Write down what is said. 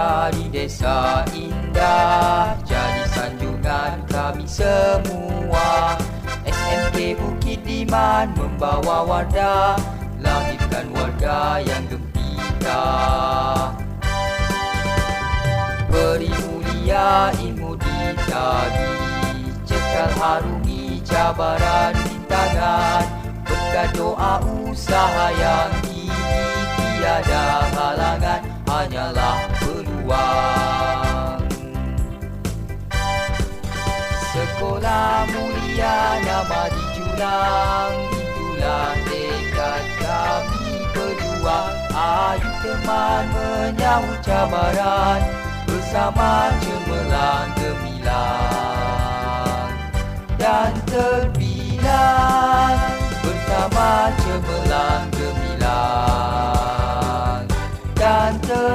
muda di desa indah Jadi sanjungan kami semua. SMK Bukit Liman membawa wadah Lahirkan warga yang gembira. Beri mulia ilmu ditagi Cekal harungi cabaran rintangan Berkat doa usaha yang gigi Tiada sekolah mulia nama dijulang. Itulah dekat kami berjuang. Ayu teman menyahut cabaran. Bersama cemerlang gemilang. Dan terbilang. Bersama cemerlang gemilang. Dan terbilang